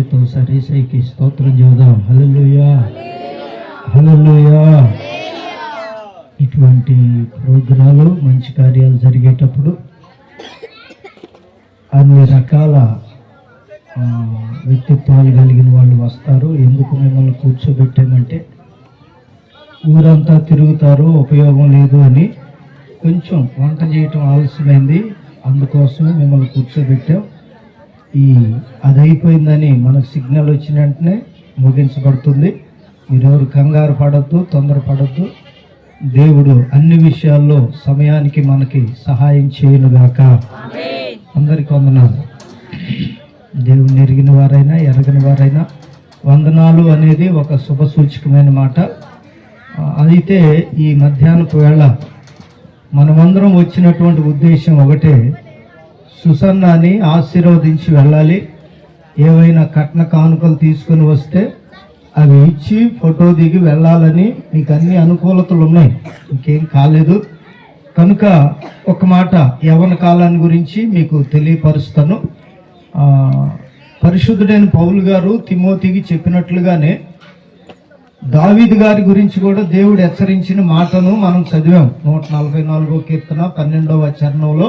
చేతులతో సరేసైకి స్తోత్రం చేద్దాం హల్లెలూయా హల్లెలూయా ఇటువంటి ప్రోగ్రాలు మంచి కార్యాలు జరిగేటప్పుడు అన్ని రకాల వ్యక్తిత్వాలు కలిగిన వాళ్ళు వస్తారు. ఎందుకు మిమ్మల్ని కూర్చోబెట్టామంటే ఊరంతా తిరుగుతారు ఉపయోగం లేదు అని కొంచెం వంట చేయటం ఆలస్యమైంది. అందుకోసమే మిమ్మల్ని కూర్చోబెట్టాం. ఈ అది అయిపోయిందని మనకు సిగ్నల్ వచ్చిన వెంటనే ముగించబడుతుంది. మీరెవరు కంగారు పడద్దు తొందరపడద్దు. దేవుడు అన్ని విషయాల్లో సమయానికి మనకి సహాయం చేయనుగాక. అందరికి వందనాలు. దేవుడిని ఎరిగిన వారైనా ఎరగని వారైనా వందనాలు అనేది ఒక శుభ సూచకమైన మాట. అయితే ఈ మధ్యాహ్నపు వేళ మనమందరం వచ్చినటువంటి ఉద్దేశం ఒకటే. సుసన్నాని ఆశీర్వదించి వెళ్ళాలి. ఏవైనా కట్న కానుకలు తీసుకొని వస్తే అవి ఇచ్చి ఫోటో దిగి వెళ్ళాలని మీకు అన్ని అనుకూలతలు ఉన్నాయి. ఇంకేం కాలేదు. కనుక ఒక మాట యవన కాలాన్ని గురించి మీకు తెలియపరుస్తాను. పరిశుద్ధుడైన పౌలు గారు తిమోతికి చెప్పినట్లుగానే దావీద్ గారి గురించి కూడా దేవుడు హెచ్చరించిన మాటను మనం చదివాం. నూట నలభై నాలుగో కీర్తన పన్నెండవ చరణంలో.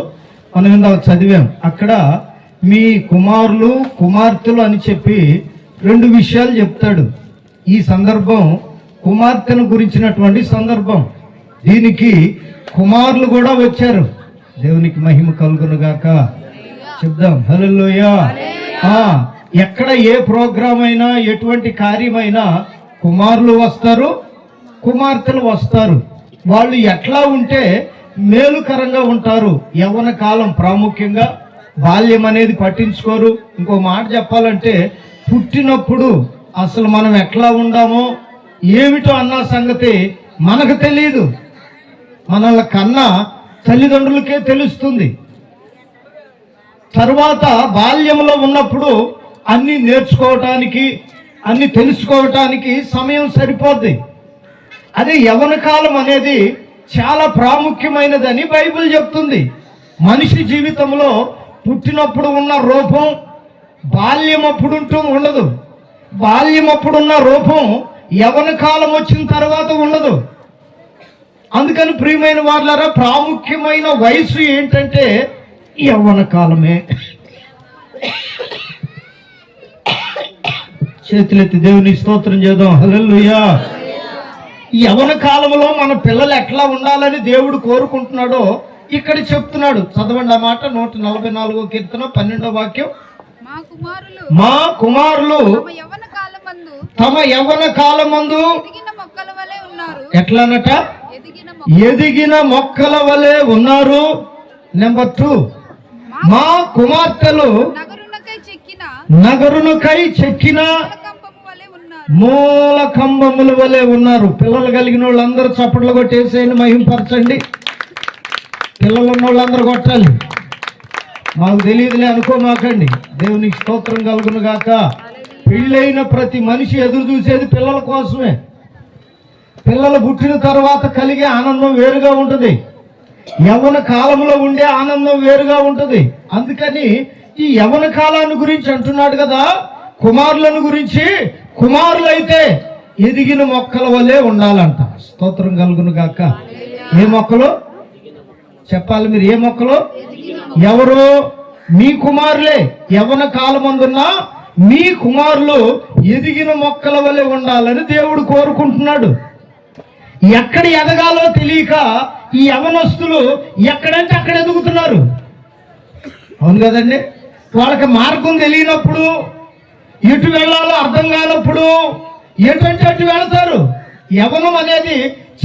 మనం ఇందాక చదివాం. అక్కడ మీ కుమారులు కుమార్తెలు అని చెప్పి రెండు విషయాలు చెప్తాడు. ఈ సందర్భం కుమార్తెను గురించినటువంటి సందర్భం. దీనికి కుమారులు కూడా వచ్చారు. దేవునికి మహిమ కలుగునుగాక చెప్దాం. హలోయ ఎక్కడ ఏ ప్రోగ్రాం అయినా ఎటువంటి కార్యమైనా కుమారులు వస్తారు కుమార్తెలు వస్తారు. వాళ్ళు ఎట్లా ఉంటే మేలుకరంగా ఉంటారు. యవ్వన కాలం ప్రాముఖ్యంగా బాల్యం అనేది పట్టించుకోరు. ఇంకో మాట చెప్పాలంటే పుట్టినప్పుడు అసలు మనం ఎట్లా ఉండామో ఏమిటో అన్న సంగతి మనకు తెలియదు. మనల్ని కన్నా తల్లిదండ్రులకే తెలుస్తుంది. తర్వాత బాల్యంలో ఉన్నప్పుడు అన్ని నేర్చుకోవటానికి అన్ని తెలుసుకోవటానికి సమయం సరిపోద్ది. అదే యవన కాలం అనేది చాలా ప్రాముఖ్యమైనదని బైబిల్ చెప్తుంది. మనిషి జీవితంలో పుట్టినప్పుడు ఉన్న రూపం బాల్యం అప్పుడు ఉంటూ ఉండదు. బాల్యం అప్పుడున్న రూపం యవన కాలం వచ్చిన తర్వాత ఉండదు. అందుకని ప్రియమైన వాళ్ళారా ప్రాముఖ్యమైన వయసు ఏంటంటే యవ్వన కాలమే. చేతులెత్తి దేవుని స్తోత్రం చేద్దాం. హల్లెలూయా. యవన కాలంలో మన పిల్లలు ఎట్లా ఉండాలని దేవుడు కోరుకుంటున్నాడో ఇక్కడ చెప్తున్నాడు. చదవండి ఆ మాట నూట నలభై నాలుగో కీర్తన పన్నెండో వాక్యం. మా కుమారులు తమ యవ్వన కాలమందు ఎట్లానట? ఎదిగిన మొక్కల వలె ఉన్నారు. నెంబర్ టూ మా కుమార్తెలు నగరునకై చెక్కిన మూల కంబముల వలె ఉన్నారు. పిల్లలు కలిగిన వాళ్ళందరూ చప్పట్లు కొట్టేసేయండి మహింపరచండి. పిల్లలు ఉన్న వాళ్ళందరూ కొట్టాలి మాకు తెలియదులే అనుకోమాకండి దేవునికి స్తోత్రం కలుగును గాక. పెళ్ళైన ప్రతి మనిషి ఎదురు చూసేది పిల్లల కోసమే. పిల్లలు పుట్టిన తర్వాత కలిగే ఆనందం వేరుగా ఉంటుంది. యవన కాలంలో ఉండే ఆనందం వేరుగా ఉంటుంది. అందుకని ఈ యవన కాలాన్ని గురించి అంటున్నాడు కదా. కుమారులను గురించి కుమారులైతే ఎదిగిన మొక్కల వలె ఉండాలంట. స్తోత్రం కలుగును గాక. ఏ మొక్కలు? చెప్పాలి మీరు ఏ మొక్కలు? ఎవరు? మీ కుమారులే. యవన కాలమందున్నా మీ కుమారులు ఎదిగిన మొక్కల వలె ఉండాలని దేవుడు కోరుకుంటున్నాడు. ఎక్కడ ఎదగాలో తెలియక ఈ యవనస్తులు ఎక్కడంటే అక్కడ ఎదుగుతున్నారు. అవును కదండి. వాళ్ళకి మార్గం తెలియనప్పుడు ఎటు వెళ్ళాలో అర్థం కానప్పుడు ఎటువంటి అటు వెళతారు. యవనం అనేది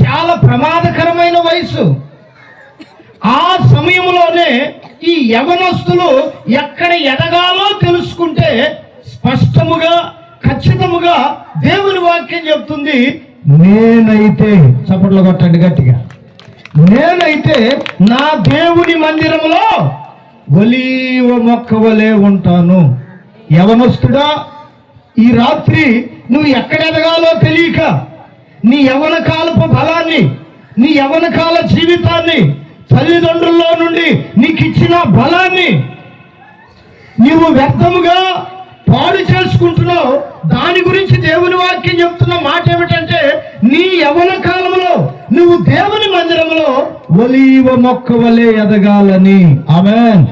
చాలా ప్రమాదకరమైన వయసు ఆ సమయంలోనే ఈ యవనస్తులు ఎక్కడ ఎదగాలో తెలుసుకుంటే స్పష్టముగా ఖచ్చితముగా దేవుని వాక్యం చెప్తుంది నేనైతే చప్పట్లు కొట్టండి గట్టిగా నేనైతే నా దేవుని మందిరములో ఒలీవ మొక్క వలె ఉంటాను. యవనస్తుడా ఈ రాత్రి నువ్వు ఎక్కడ ఎదగాలో తెలియక నీ యవన కాలపు బలాన్ని నీ యవన కాల జీవితాన్ని తల్లిదండ్రుల్లో నుండి నీకు ఇచ్చిన బలాన్ని నీవు వ్యర్థముగా పాడు చేసుకుంటున్నావు. దాని గురించి దేవుని వాక్యం చెప్తున్న మాట ఏమిటంటే నీ యవన కాలంలో నువ్వు దేవుని మందిరంలో ఒలీవ మొక్క వలె ఎదగాలని. ఆమె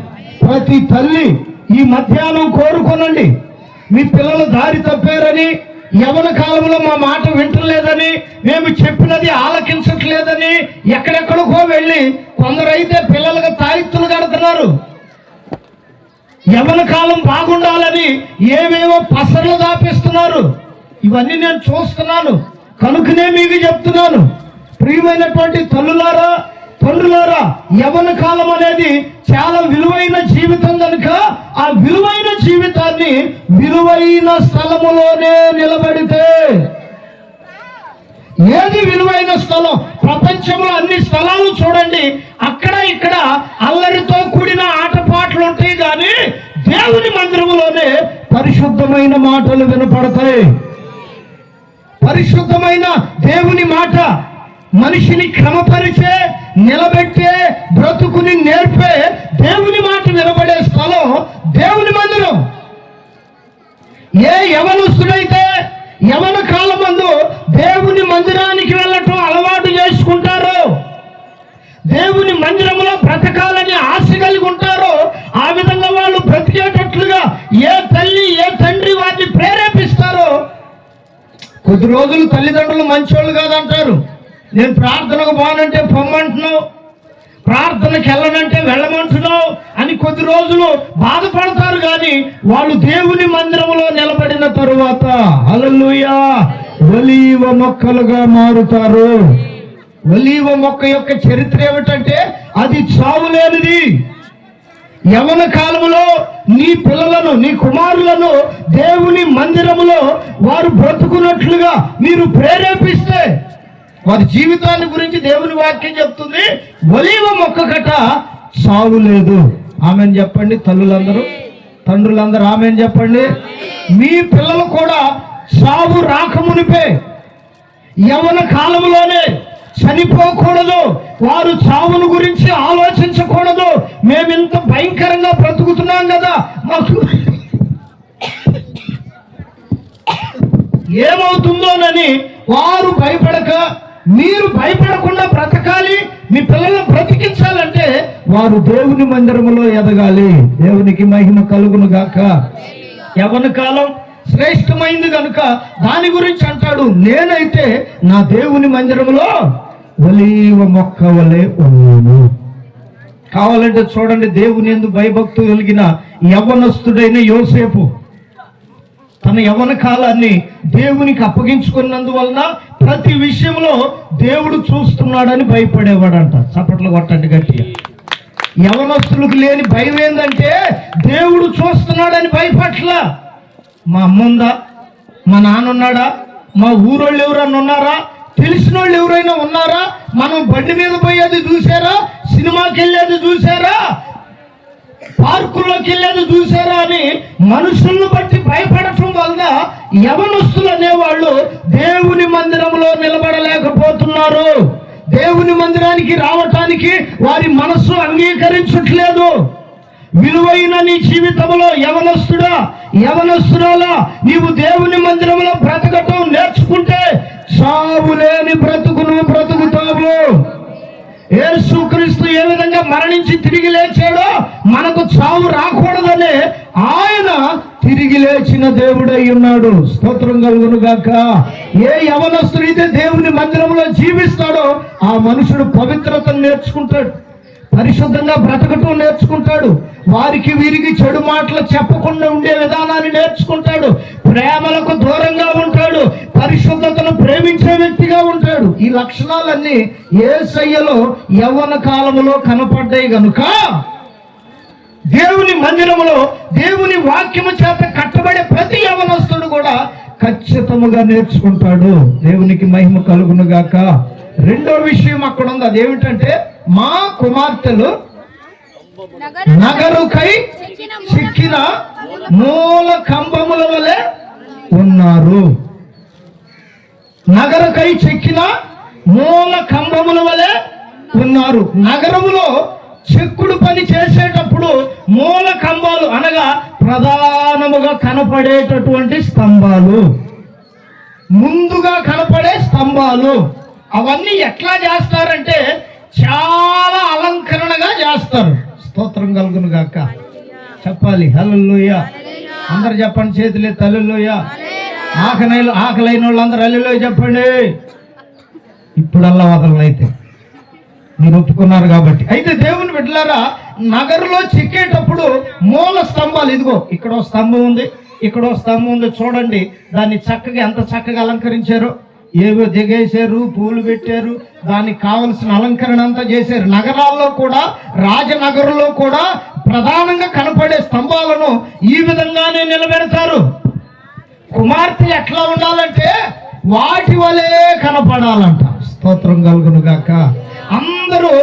ప్రతి తల్లి ఈ మధ్యాహ్నం కోరుకోనండి. మీ పిల్లలు దారి తప్పారని యవన కాలంలో మా మాట వింటలేదని మేము చెప్పినది ఆలకించట్లేదని ఎక్కడెక్కడికో వెళ్ళి కొందరైతే పిల్లలకు తాయిత్తులు కడుతున్నారు. యవన కాలం బాగుండాలని ఏవేవో పసర్లు దాపిస్తున్నారు. ఇవన్నీ నేను చూస్తున్నాను. కనుకనే మీకు చెప్తున్నాను. ప్రియమైనటువంటి తల్లులారా తండ్రులారా యవన కాలం అనేది చాలా విలువైన జీవితం కనుక ఆ విలువైన జీవితాన్ని విలువైన స్థలములోనే నిలబడితే ఏది విలువైన స్థలం? ప్రపంచంలో అన్ని స్థలాలు చూడండి. అక్కడ ఇక్కడ అల్లరితో కూడిన ఆటపాటలు ఉంటాయి కానీ దేవుని మందిరములోనే పరిశుద్ధమైన మాటలు వినపడతాయి. పరిశుద్ధమైన దేవుని మాట మనిషిని క్రమపరిచే నిలబెట్టే బ్రతుకుని నేర్పే దేవుని మాట నిలబడే స్థలం దేవుని మందిరం. ఏ యవనస్తుడైతే యవన కాలం మందు దేవుని మందిరానికి వెళ్ళటం అలవాటు చేసుకుంటారో దేవుని మందిరంలో బ్రతకాలని ఆశ కలిగి ఉంటారో ఆ విధంగా వాళ్ళు బ్రతికేటట్లుగా ఏ తల్లి ఏ తండ్రి వారిని ప్రేరేపిస్తారో కొద్ది రోజులు తల్లిదండ్రులు మంచోళ్ళు కాదంటారు. నేను ప్రార్థనకు పోనంటే పొమ్మంటున్నావు. ప్రార్థనకి వెళ్ళనంటే వెళ్ళమంటున్నావు అని కొద్ది రోజులు బాధపడతారు కానీ వాళ్ళు దేవుని మందిరంలో నిలబడిన తరువాత అలలుయా ఒలీవ మొక్కలుగా మారుతారు. ఒలీవ మొక్క యొక్క చరిత్ర ఏమిటంటే అది చావు లేనిది. యవన కాలంలో నీ పిల్లలను నీ కుమారులను దేవుని మందిరములో వారు బ్రతుకున్నట్లుగా మీరు ప్రేరేపిస్తే వారి జీవితాన్ని గురించి దేవుని వాక్యం చెప్తుంది. ఒలివ మొక్క కట సావు లేదు. ఆమెను చెప్పండి తల్లులందరూ. తండ్రులందరూ ఆమెను చెప్పండి. మీ పిల్లలు కూడా సావు రాకమునిపే యవన కాలంలోనే చనిపోకూడదు. వారు చావును గురించి ఆలోచించకూడదు. మేము ఇంత భయంకరంగా బ్రతుకుతున్నాం కదా. మాకు ఏమవుతుందోనని వారు భయపడక మీరు భయపడకుండా బ్రతకాలి మీ పిల్లలను బ్రతికించాలంటే వారు దేవుని మందిరములో ఎదగాలి. దేవునికి మహిమ కలుగును గాక. యవన కాలం? శ్రేష్టమైంది కనుక దాని గురించి అంటాడు. నేనైతే నా దేవుని మందిరములో ఒలీవ మొక్క వలె ఉన్నాను. కావాలంటే చూడండి దేవుని ఎందు భయభక్తులు కలిగిన యవనస్తుడైన యోసేపు. తన యవన కాలాన్ని దేవునికి అప్పగించుకున్నందువలన ప్రతి విషయంలో దేవుడు చూస్తున్నాడని భయపడేవాడంట. చప్పట్లు కొట్టండి గట్టిగా. యవనస్తులకు లేని భయం ఏంటంటే దేవుడు చూస్తున్నాడని భయపట్ల. మా అమ్మ ఉందా మా నాన్న ఉన్నాడా మా ఊరోళ్ళు ఎవరన్నా ఉన్నారా? తెలిసిన వాళ్ళు ఎవరైనా ఉన్నారా? మనం బండి మీద పోయేది చూసారా? సినిమాకి వెళ్ళేది చూసారా? పార్కులోకి వెళ్ళేది చూసారా అని మనుషులను బట్టి భయపడటం వల్ల యవనస్తులు అనేవాళ్ళు దేవుని మందిరంలో నిలబడలేకపోతున్నారు. దేవుని మందిరానికి రావటానికి వారి మనస్సు అంగీకరించట్లేదు. విలువైన నీ జీవితంలో యవనస్తుడా యవనస్తురాలా నీవు దేవుని మందిరంలో బ్రతకటం నేర్చుకుంటే సావు లేని బ్రతుకును బ్రతుకుతావు. యేసుక్రీస్తు ఏ విధంగా మరణించి తిరిగి లేచాడో మనకు చావు రాకూడదని ఆయన తిరిగి లేచిన దేవుడై ఉన్నాడు. స్తోత్రం కలుగును గాక. ఏ యవనస్తుడైతే దేవుని మందిరంలో జీవిస్తాడో ఆ మనుషుడు పవిత్రతను నేర్చుకుంటాడు. పరిశుద్ధంగా బ్రతకటం నేర్చుకుంటాడు. వారికి వీరికి చెడు మాటలు చెప్పకుండా ఉండే విధానాన్ని నేర్చుకుంటాడు. ప్రేమలకు దూరంగా ఉంటాడు. పరిశుద్ధతను ప్రేమించే వ్యక్తిగా ఉంటాడు. ఈ లక్షణాలన్నీ ఏ సయ్యలో యవ్వన కాలంలో కనపడ్డాయి గనుక దేవుని మందిరములో దేవుని వాక్యము చేత కట్టబడే ప్రతి యవనస్తుడు కూడా ఖచ్చితముగా నేర్చుకుంటాడు. దేవునికి మహిమ కలుగును గాక రెండో విషయం అక్కడ ఉంది అదేమిటంటే మా కుమార్తెలు నగరుకై చిక్కిన మూల కంబముల వలె ఉన్నారు. నగరకై చెక్కిన మూల కంబముల వలె ఉన్నారు. నగరములో చెక్కుడు పని చేసేటప్పుడు మూల కంబాలు అనగా ప్రధానముగా కనపడేటటువంటి స్తంభాలు. ముందుగా కనపడే స్తంభాలు. అవన్నీ ఎట్లా చేస్తారంటే చాలా అలంకరణగా చేస్తారు. స్తోత్రం కలుగును గాక. చెప్పాలి. హల్లెలూయ. అందరు చెప్పండి చేతులే తల్లులోయ. ఆకలి ఆకలైన వాళ్ళు అందరు చెప్పండి. ఇప్పుడల్లా వదలనైతే మీరు ఒప్పుకున్నారు కాబట్టి. అయితే దేవుని బిడ్డలారా నగరులో చిక్కేటప్పుడు మూల స్తంభాలు ఇదిగో ఇక్కడ స్తంభం ఉంది ఇక్కడ స్తంభం ఉంది చూడండి. దాన్ని చక్కగా ఎంత చక్కగా అలంకరించారో. ఏవో దిగేశారు పూలు పెట్టారు దానికి కావలసిన అలంకరణ అంతా చేశారు. నగరాల్లో కూడా రాజనగరంలో కూడా ప్రధానంగా కనపడే స్తంభాలను ఈ విధంగానే నిలబెడతారు. కుమార్తె ఎట్లా ఉండాలంటే వాటి వలె కనపడాలంట. స్తోత్రం కలుగును గాక. అందరూ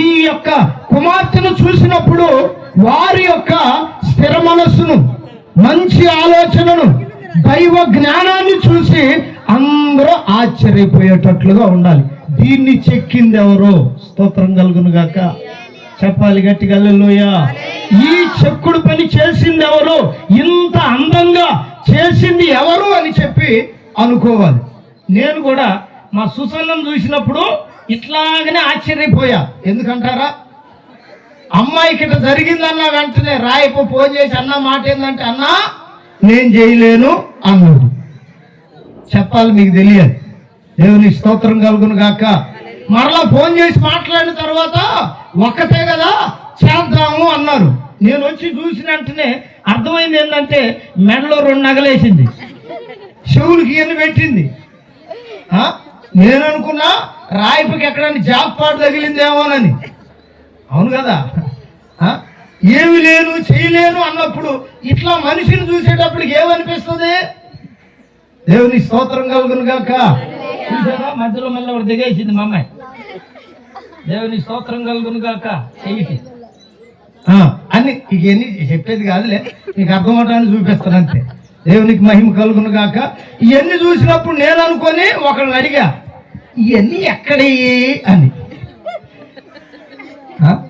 ఈ యొక్క కుమార్తెను చూసినప్పుడు వారి యొక్క స్థిర మనస్సును మంచి ఆలోచనను దైవ జ్ఞానాన్ని చూసి అందరూ ఆశ్చర్యపోయేటట్లుగా ఉండాలి. దీన్ని చెక్కింది ఎవరో స్తోత్రం కలుగును గాక చెప్పాలి గట్టిగా హల్లెలూయ. ఈ చెక్కుడు పని చేసింది ఎవరు ఇంత అందంగా చేసింది ఎవరు అని చెప్పి అనుకోవాలి. నేను కూడా మా సుసన్నం చూసినప్పుడు ఇట్లాగనే ఆశ్చర్యపోయా. ఎందుకంటారా? అమ్మాయికి ఇట్లా జరిగిందన్న వెంటనే రాయపు ఫోన్ చేసి అన్న మాట ఏంటంటే అన్నా నేను చేయలేను అన్నాడు. చెప్పాలి మీకు తెలియదు. దేవుని స్తోత్రం కలుగును గాక. మరలా ఫోన్ చేసి మాట్లాడిన తర్వాత ఒక్కతే కదా చేద్దాము అన్నారు. నేను వచ్చి చూసిన వెంటనే అర్థమైంది ఏంటంటే మెడలో రెండు నగలేసింది. చెవులకి ఎన్ని పెట్టింది? నేను అనుకున్నా రాయిపుకి ఎక్కడైనా జాబ్ పాటు తగిలిందేమోనని. అవును కదా? ఏమి లేను చేయలేను అన్నప్పుడు ఇట్లా మనిషిని చూసేటప్పటికి ఏమనిపిస్తుంది? దేవుని స్తోత్రం కలుగును గాక. చూసారా? మధ్యలో మళ్ళీ ఒకటి దిగేసింది మా అమ్మాయి. దేవుని స్తోత్రం కలుగును గాక. చెయ్యి. అన్ని ఇవన్నీ చెప్పేది కాదులే. నీకు అర్థమవటాన్ని చూపిస్తాను అంతే. దేవునికి మహిమ కలుగును గాక. ఇవన్నీ చూసినప్పుడు నేను అనుకొని ఒకళ్ళని అడిగా ఇవన్నీ ఎక్కడి? అని. ఆ,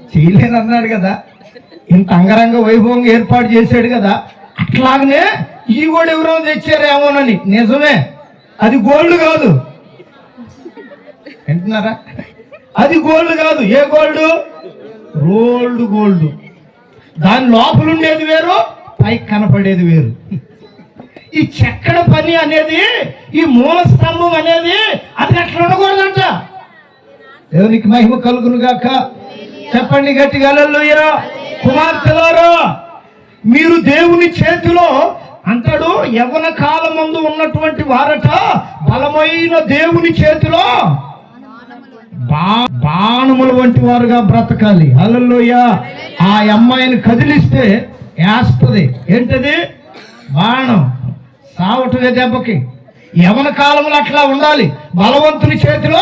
కదా. ఇంత అంగరంగ వైభవంగా ఏర్పాటు చేశాడు కదా. అట్లాగనే ఈ కూడా ఎవరో తెచ్చారేమోనని నిజమే. అది గోల్డ్ కాదు. వింటున్నారా? అది గోల్డ్ కాదు. ఏ గోల్డ్? Rolled gold. దాని లోపల ఉండేది వేరు పైకి కనపడేది వేరు. ఈ చెక్కడ పని అనేది ఈ మూల స్తంభం అనేది అది అట్లా ఉండకూడదంట. దేవునికి మహిమ కలుగును గాక. చెప్పండి గట్టిగా హల్లెలూయా. కుమార్తెలారా మీరు దేవుని చేతిలో అంటాడు యవన కాలమందు ఉన్నటువంటి వారట బలమైన దేవుని చేతిలో బా- బాణముల వంటి వారుగా బ్రతకాలి. హల్లెలూయ. ఆ అమ్మాయిని కదిలిస్తే వేస్తుంది ఏంటది? బాణం. సావటమే దెబ్బకి. యవన కాలములు అట్లా ఉండాలి. బలవంతుని చేతిలో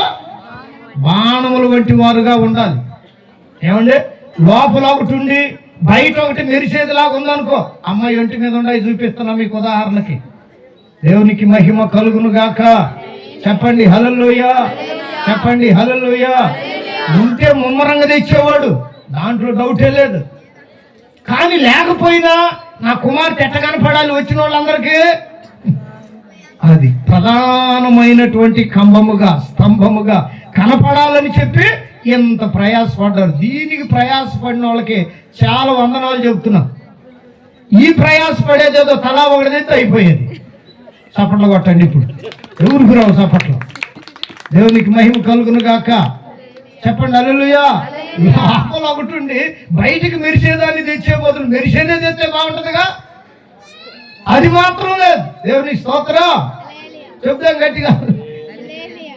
బాణములు వంటి వారుగా ఉండాలి. ఏమండి? లోపల ఒకటి ఉండి బయట ఒకటి మెరిసేదిలాగా ఉందనుకో అమ్మాయి ఒంటి మీద ఉండి చూపిస్తున్నా మీకు ఉదాహరణకి. దేవునికి మహిమ కలుగును గాక. చెప్పండి హలల్లోయ. చెప్పండి హలల్లోయ. ఉంటే ముమ్మరంగా తెచ్చేవాడు దాంట్లో డౌటే లేదు. కానీ లేకపోయినా నా కుమార్తె ఎట్ట కనపడాలి వచ్చిన వాళ్ళందరికీ? అది ప్రధానమైనటువంటి కంబముగా స్తంభముగా కనపడాలని చెప్పి ఎంత ప్రయాసపడ్డారు. దీనికి ప్రయాసపడిన వాళ్ళకి చాలా వందనాలు చెబుతున్నా. ఈ ప్రయాసపడేదేదో తలా ఒకటిదైతే అయిపోయేది. చప్పట్లు కొట్టండి ఇప్పుడు. ఎవరికి రావు చప్పట్లు? దేవునికి మహిమ కలుగును గాక. చెప్పండి అల్లుయా లోపల ఒకటి ఉండి బయటికి మెరిసేదాన్ని తెచ్చే బదులు మెరిసేదే తెస్తే బాగుంటుందిగా? అది మాత్రం లేదు. దేవుని స్తోత్రం. చెప్తాం గట్టిగా.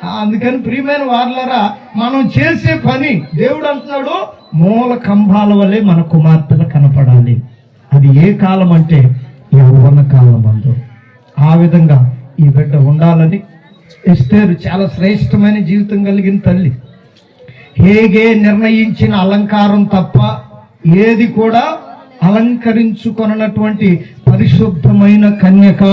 అందుకని ప్రియమైన వార్లరా మనం చేసే పని దేవుడు అంటున్నాడు మూల కంభాల వల్లే మన కుమార్తెలు కనపడాలి. అది ఏ కాలం అంటే యౌవన కాలం అందు. ఆ విధంగా ఈ బిడ్డ ఉండాలని ఎస్తేరు చాలా శ్రేష్టమైన జీవితం కలిగిన తల్లి. హేగే నిర్ణయించిన అలంకారం తప్ప ఏది కూడా అలంకరించుకొనటువంటి పరిశుద్ధమైన కన్యక.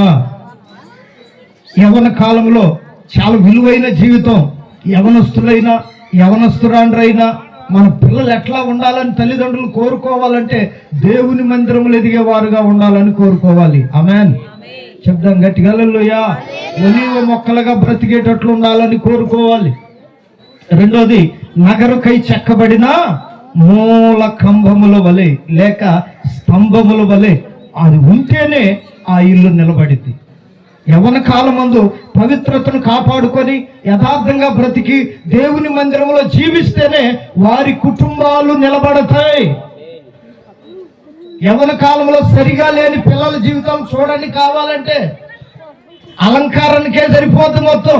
యవన కాలంలో చాలా విలువైన జీవితం. యవనస్తులైనా యవనస్తురాండ్రైనా మన పిల్లలు ఎట్లా ఉండాలని తల్లిదండ్రులు కోరుకోవాలంటే దేవుని మందిరములు ఎదిగే వారుగా ఉండాలని కోరుకోవాలి. ఆమెన్. చెప్దాం గట్టిగా హల్లెలూయా. ఒలీవ మొక్కలుగా బ్రతికేటట్లు ఉండాలని కోరుకోవాలి. రెండోది నగరుకై చెక్కబడిన మూల కంబముల వలె లేక స్తంభముల వలె అది ఉంటేనే ఆ ఇల్లు నిలబడింది యవన కాలమందు పవిత్రతను కాపాడుకొని యథార్థంగా బ్రతికి దేవుని మందిరంలో జీవిస్తేనే వారి కుటుంబాలు నిలబడతాయి. యవన కాలంలో సరిగా లేని పిల్లల జీవితం చూడండి కావాలంటే అలంకారానికే సరిపోద్ది మొత్తం.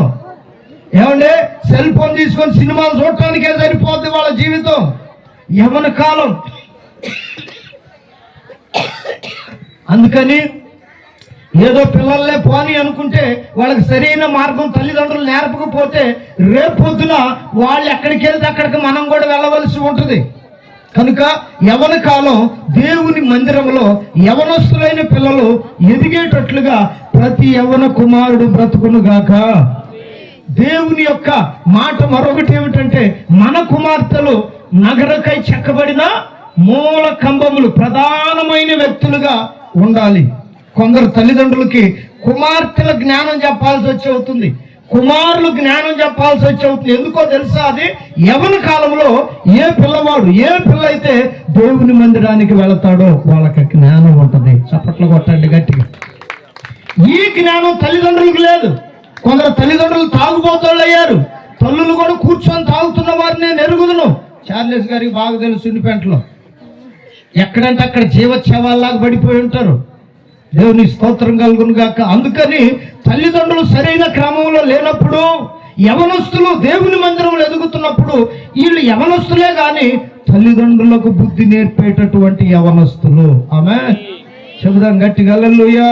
ఏమంటే సెల్ ఫోన్ తీసుకొని సినిమాలు చూడటానికే సరిపోద్ది వాళ్ళ జీవితం. యవన కాలం. అందుకని ఏదో పిల్లలే పోని అనుకుంటే వాళ్ళకి సరైన మార్గం తల్లిదండ్రులు నేర్పకపోతే రేపొద్దున వాళ్ళు ఎక్కడికి వెళ్తే అక్కడికి మనం కూడా వెళ్ళవలసి ఉంటుంది. కనుక యవన కాలం దేవుని మందిరంలో యవనస్తులైన పిల్లలు ఎదిగేటట్లుగా ప్రతి యవన కుమారుడు బ్రతుకునుగాక దేవుని యొక్క మాట మరొకటి ఏమిటంటే మన కుమార్తెలు నగరకై చెక్కబడిన మూల కంబములు ప్రధానమైన వ్యక్తులుగా ఉండాలి. కొందరు తల్లిదండ్రులకి కుమార్తెల జ్ఞానం చెప్పాల్సి వచ్చి అవుతుంది. కుమారులు జ్ఞానం చెప్పాల్సి వచ్చి అవుతుంది. ఎందుకో తెలుసా అది? యవన కాలంలో ఏ పిల్లవాడు ఏ పిల్ల అయితే దేవుని మందిరానికి వెళతాడో వాళ్ళకి జ్ఞానం ఉంటుంది. చప్పట్లు కొట్టండి గట్టిగా. ఈ జ్ఞానం తల్లిదండ్రులకు లేదు. కొందరు తల్లిదండ్రులు తాగుబోతోళ్ళు అయ్యారు. తల్లులు కూడా కూర్చొని తాగుతున్న వారిని నేను ఎరుగుదును చార్లెస్ గారికి బాగా తెలుసు పెంటలో. ఎక్కడంటే అక్కడ జీవోత్సవాల్లాగా పడిపోయి ఉంటారు. దేవుని స్తోత్రం కలుగును గాక. అందుకని తల్లిదండ్రులు సరైన క్రమంలో లేనప్పుడు యవనస్తులు దేవుని మందిరంలో ఎదుగుతున్నప్పుడు వీళ్ళు యవనస్తులే కానీ తల్లిదండ్రులకు బుద్ధి నేర్పేటటువంటి యవనస్తులు. ఆమె చెబుదాం గట్టిగా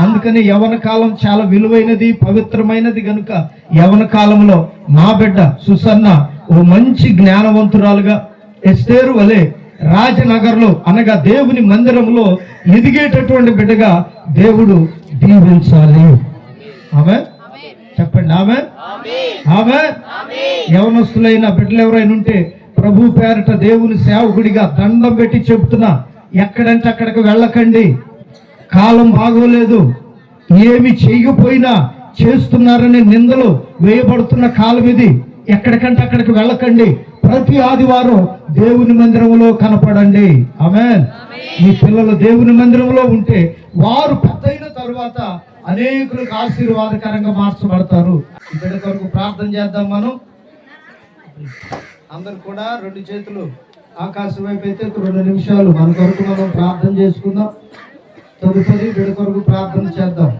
అందుకని యవన కాలం చాలా విలువైనది పవిత్రమైనది కనుక యవన కాలంలో మా బిడ్డ సుసన్న ఓ మంచి జ్ఞానవంతురాలుగా ఎస్తేరు వలే రాజనగర్లో అనగా దేవుని మందిరంలో ఎదిగేటటువంటి బిడ్డగా దేవుడు దీవించాలి. ఆమె చెప్పండి ఆమె ఆమె యవనస్తులైన బిడ్డలు ఎవరైనా ఉంటే ప్రభు పేరట దేవుని సేవకుడిగా దండం పెట్టి చెప్తున్నా ఎక్కడంటే అక్కడికి వెళ్ళకండి. కాలం బాగోలేదు. ఏమి చేయకపోయినా చేస్తున్నారనే నిందలు వేయబడుతున్న కాలం ఇది ఎక్కడికంటే అక్కడికి వెళ్ళకండి. ప్రతి ఆదివారం దేవుని మందిరంలో కనపడండి. ఆమె మీ పిల్లలు దేవుని మందిరంలో ఉంటే వారు పెద్దయిన తరువాత అనేకులకు ఆశీర్వాదకరంగా మార్చబడతారు. బిడ్డ కొరకు ప్రార్థన చేద్దాం మనం. అందరు కూడా రెండు చేతులు ఆకాశం వైపు అయితే రెండు నిమిషాలు మన కొరకు మనం ప్రార్థన చేసుకుందాం. తదుపరి బిడ్డ కొరకు ప్రార్థన చేద్దాం.